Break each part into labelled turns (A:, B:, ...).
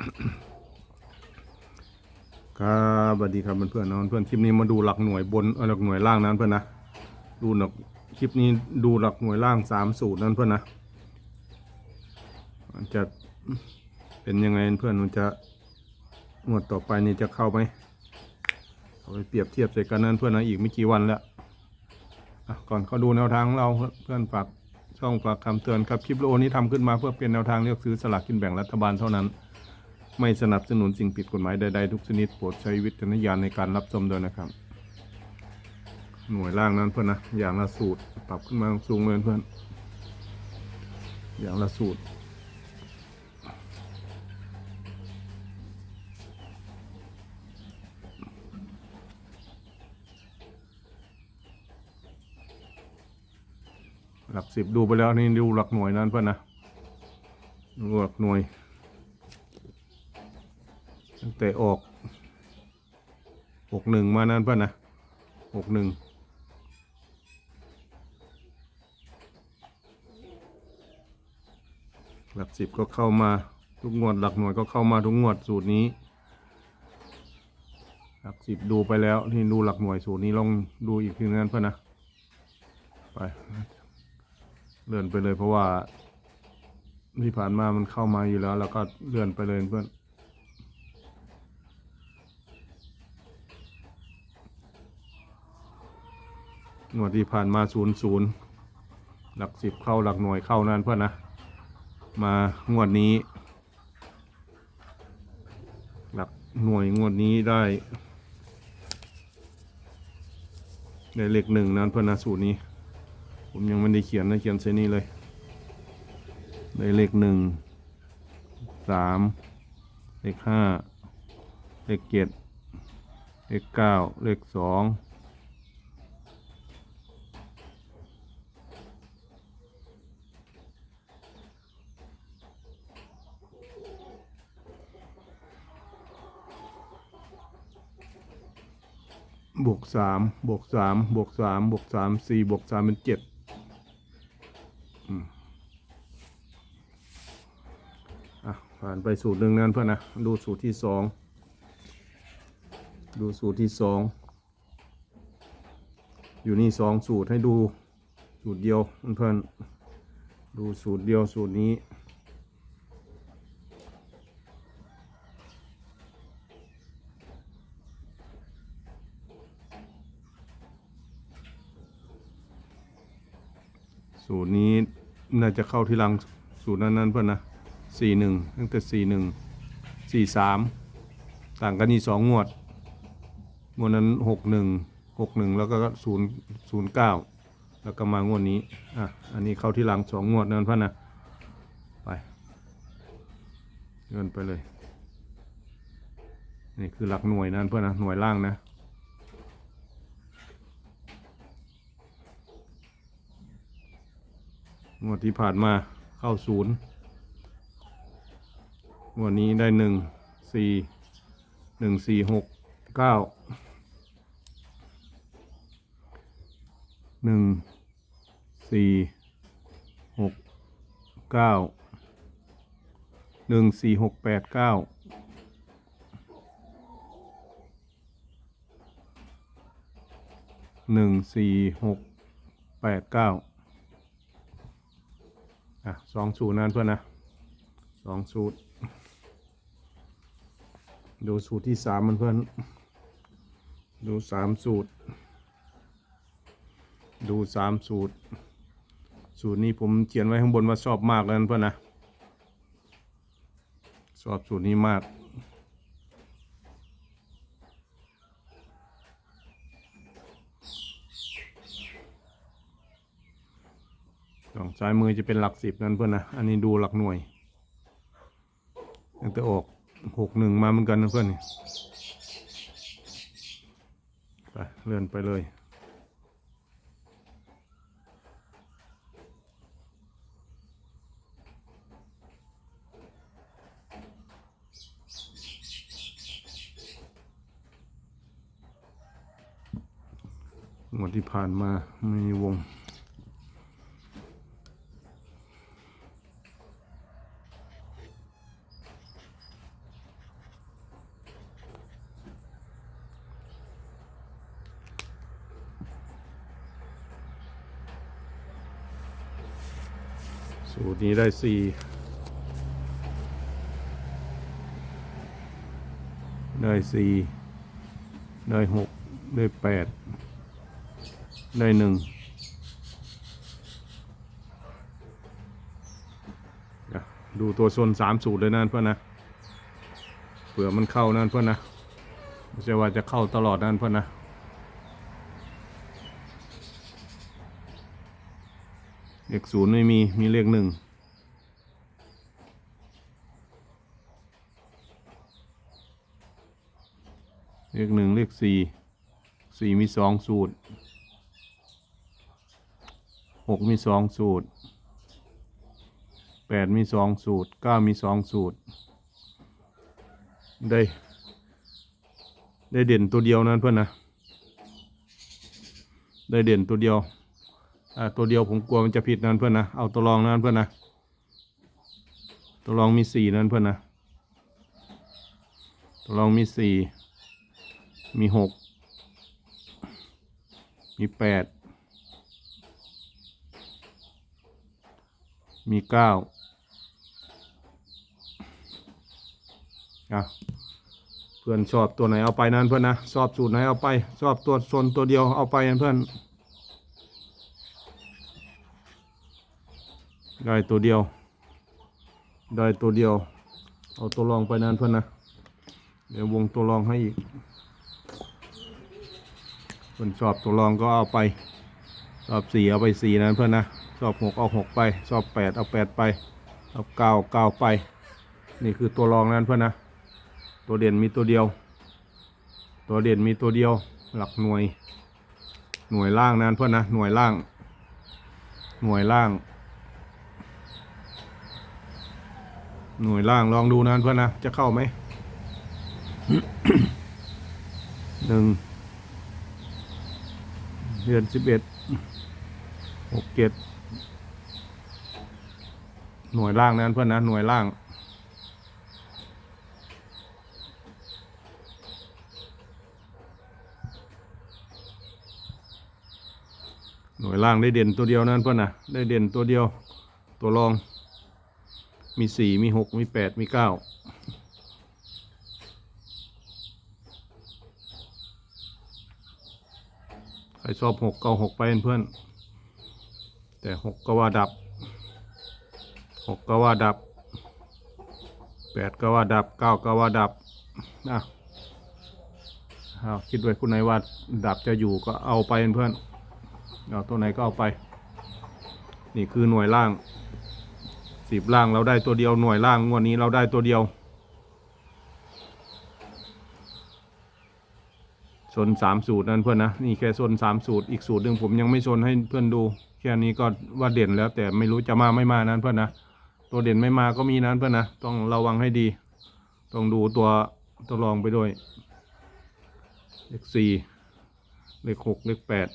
A: ครับสวัสดีครับเพื่อนๆนะเพื่อนคลิปนี้มาดูหลักหน่วยบนหลักหน่วยล่างนั้นเพื่อนนะดูหลักคลิปนี้ดูหลักหน่วยล่างสามสูตรนั้นเพื่อนนะมันจะเป็นยังไงเพื่อนมันจะงวดต่อไปนี่จะเข้าไหมเอาไปเปรียบเทียบใส่กันนั้นเพื่อนนะอีกไม่กี่วันแล้วก่อนเขาดูแนวทางของเราเพื่อนฝากช่องฝากคำเตือนครับคลิปวิดีโอนี้ทำขึ้นมาเพื่อเป็นแนวทางเลือกซื้อสลากกินแบ่งรัฐบาลเท่านั้น ไม่สนับสนุนสิ่งผิดกฎหมายใดๆทุกชนิดโปรดใช้วิจารณญาณในการรับชมด้วยนะครับ หน่วยล่างนั้นเพื่อนนะอย่างละสูตรปรับขึ้นมาสูงเลยเพื่อนอย่างละสูตรหลักสิบดูไปแล้วนี่ดูหลักหน่วยนั้นเพื่อนนะหลักหน่วย ตั้งแต่ออกหกหนึ่งมานั้นเพื่อนนะหกหนึ่งหลักสิบก็เข้ามาทุกงวดหลักหน่วยก็เข้ามาทุกงวดสูตรนี้ หลักสิบดูไปแล้วนี่ดูหลักหน่วยสูตรนี้ลองดูอีกทีนั้นเพื่อนนะไปเลื่อนไปเลยเพราะว่าที่ผ่านมามันเข้ามาอยู่แล้ว แล้วก็เลื่อนไปเลยเพื่อน งวดที่ผ่านมาศูนย์ศูนย์หลักสิบเข้าหลักหน่วยเข้านั่นเพื่อนนะ มางวดนี้ หลักหน่วยงวดนี้ได้ได้เลขหนึ่งนั่นเพื่อนนะสูตรนี้ ผมยังไม่ได้เขียนนะเขียนเซนี่เลย ได้เลขหนึ่งสามเลขห้าเลขเจ็ดเลขเก้าเลขสอง บวกสามบวกสามบวกสามบวกสามสี่บวกสามเป็นเจ็ดอะผ่านไปสูตรหนึ่งนั้นเพื่อนนะ ดูสูตรที่สองดูสูตรที่สองอยู่นี่สองสูตรให้ดูสูตรเดียวเพื่อนดูสูตรเดียวสูตรนี้ สูตรนี้น่าจะเข้าที่ลังสูตรนั้นนั้นๆเพื่อนนะสี่หนึ่งตั้งแต่สี่หนึ่งสี่สามต่างกันนี่สองงวดงวดนั้นหกหนึ่งหกหนึ่งแล้วก็ศูนย์ศูนย์เก้าแล้วก็มางวดนี้อะอันนี้เข้าที่ลังสองงวดนั้นเพื่อนนะไปเดินไปเลย นี่คือหลักหน่วยนั้นเพื่อนนะหน่วยล่างนะ งวดที่ผ่านมาเข้าศูนย์งวดนี้ได้หนึ่งสี่หนึ่งสี่หกเก้าหนึ่งสี่หกเก้าหนึ่งสี่หกแปดเก้าหนึ่งสี่หกแปดเก้า อะสองสูตรนั่นเพื่อนนะสองสูตร ดูสูตรที่สามมันเพื่อน ดูสามสูตร ดูสามสูตร สูตรนี้ผมเขียนไว้ข้างบนว่าชอบมากเลยนะเพื่อนนะ ชอบสูตรนี้มาก ซ้ายมือจะเป็นหลักสิบนั่นเพื่อนนะ อันนี้ดูหลักหน่วยตั้งแต่ออกหกหนึ่งมาเหมือนกันนะเพื่อนนี่ไปเลื่อนไปเลยงวดที่ผ่านมาไม่มีวงง สูตรนี้ได้สี่ได้สี่ได้หกได้แปดได้หนึ่งดูตัวโซนสามสูตรเลยนั่นเพื่อนนะเผื่อมันเข้านั่นเพื่อนนะไม่ใช่ว่าจะเข้าตลอดนั่นเพื่อนนะ เลขศูนย์ไม่มีมีเลขหนึ่งเลขหนึ่งเลขสี่สี่มีสองสูตรหกมีสองสูตรแปดมีสองสูตรเก้ามีสองสูตร ได้ ได้เด่นตัวเดียวนั้นเพื่อนนะ ได้เด่นตัวเดียว ตัวเดียวผมกลัวมันจะผิดนั่นเพื่อนนะ เอาตัวรองนั่นเพื่อนนะ ตัวรองมีสี่นั่นเพื่อนนะ ตัวรองมีสี่ มีหก มีแปด มีเก้าอะเพื่อนชอบตัวไหนเอาไปนั่นเพื่อนนะ ชอบสูตรไหนเอาไป ชอบตัวโซนตัวเดียวเอาไปนั่นเพื่อน ได้ตัวเดียว ได้ตัวเดียว เอาตัวรองไปนั่นเพื่อนนะ เดี๋ยววงตัวรองให้อีกเพื่อนชอบตัวรองก็เอาไปชอบสี่เอาไปสี่นั่นเพื่อนนะชอบหกเอาหกไปชอบแปดเอาแปดไปชอบเก้าเก้าไป นี่คือตัวรองนั่นเพื่อนนะ ตัวเด่นมีตัวเดียว ตัวเด่นมีตัวเดียว หลักหน่วย หน่วยล่างนั่นเพื่อนนะ หน่วยล่าง หน่วยล่าง หน่วยล่างลองดูนะเพื่อนนะ จะเข้าไหมหนึ่งเดือนสิบเอ็ดหกเจ็ดหน่วยล่างนะเพื่อนนะ หน่วยล่างหน่วยล่างได้เด่นตัวเดียวนั่นเพื่อนนะได้เด่นตัวเดียวตัวรอง มีสี่มีหกมีแปดมีเก้าใครชอบหกเก้าหกไปเพื่อน แต่หกก็ว่าดับหกก็ว่าดับแปดก็ว่าดับเก้าก็ว่าดับนะเอาคิดไว้คุณไหนว่าดับจะอยู่ก็เอาไปเพื่อนเอาตัวไหนก็เอาไป นี่คือหน่วยล่าง สิบล่างเราได้ตัวเดียวหน่วยล่างงวดนี้เราได้ตัวเดียว ชนสามสูตรนั่นเพื่อนนะนี่แค่ชนสามสูตรอีกสูตรหนึ่งผมยังไม่ชนให้เพื่อนดูแค่นี้ก็ว่าเด่นแล้ว แต่ไม่รู้จะมาไม่มานั้นเพื่อนนะตัวเด่นไม่มาก็มีนั้นเพื่อนนะต้องระวังให้ดี ต้องดูตัวตัวรองไปด้วยเลขสี่เลขหกเลขแปด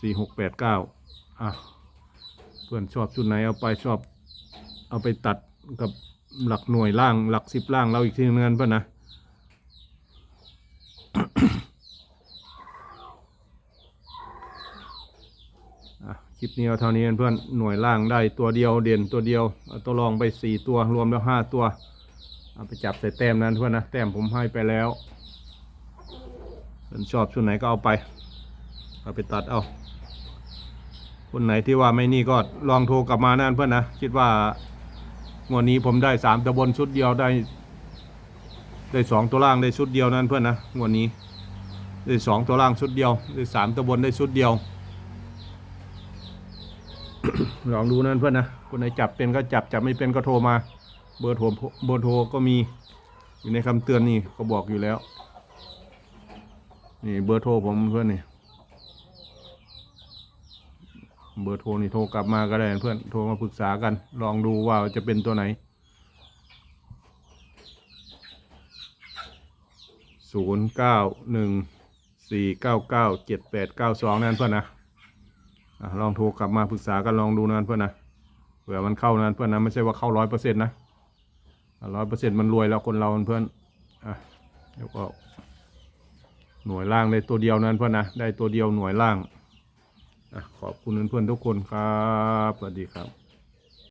A: สี่หกแปดเก้าอะเพื่อนชอบชุดไหนเอาไปชอบ เอาไปตัดกับหลักหน่วยล่างหลักสิบล่างเราอีกทีนึงนั้นป่ะนะอะคลิปนี้เอาเท่านี้เพื่อนหน่วยล่างได้ตัวเดียวเด่นตัวเดียวเอาตัวรองไปสี่ตัวรวมแล้วห้าตัวเอาไปจับใส่แต้มนั้นเพื่อนนะแต้มผมให้ไปแล้วเพื่อนชอบชุดไหนก็เอาไป เอาไปตัดเอาคนไหนที่ว่าไม่นี่ก็ลองโทรกลับมานั่นเพื่อนนะคิดว่า งวดนี้ผมได้สามตะบนชุดเดียวได้ ได้สองตัวล่างได้ชุดเดียวนั่นเพื่อนนะงวดนี้ ได้สองตัวล่างชุดเดียว ได้สามตะบนได้ชุดเดียวลองดูนั่นเพื่อนนะคนไหนจับเป็นก็จับจับไม่เป็นก็โทรมา เบอร์โทรเบอร์โทรก็มีอยู่ในคำเตือนนี่เขาบอกอยู่แล้ว นี่เบอร์โทรผมเพื่อนนี่ เบอร์โทรนี่โทรกลับมาก็ได้เพื่อนโทรมาปรึกษากัน ลองดูว่าจะเป็นตัวไหนศูนย์เก้าหนึ่งสี่เก้าเก้าเจ็ดแปดเก้าสองนั่นเพื่อนนะลองโทรกลับมาปรึกษากันลองดูนั่นเพื่อนนะเผื่อมันเข้านั่นเพื่อนนะไม่ใช่ว่าเข้าร้อยเปอร์เซ็นต์นะร้อยเปอร์เซ็นต์มันรวยแล้วคนเราเพื่อนอะเดี๋ยวก็หน่วยล่างได้ตัวเดียวนั่นเพื่อนนะได้ตัวเดียวหน่วยล่าง ขอบคุณเพื่อนๆทุกคนครับ สวัสดีครับ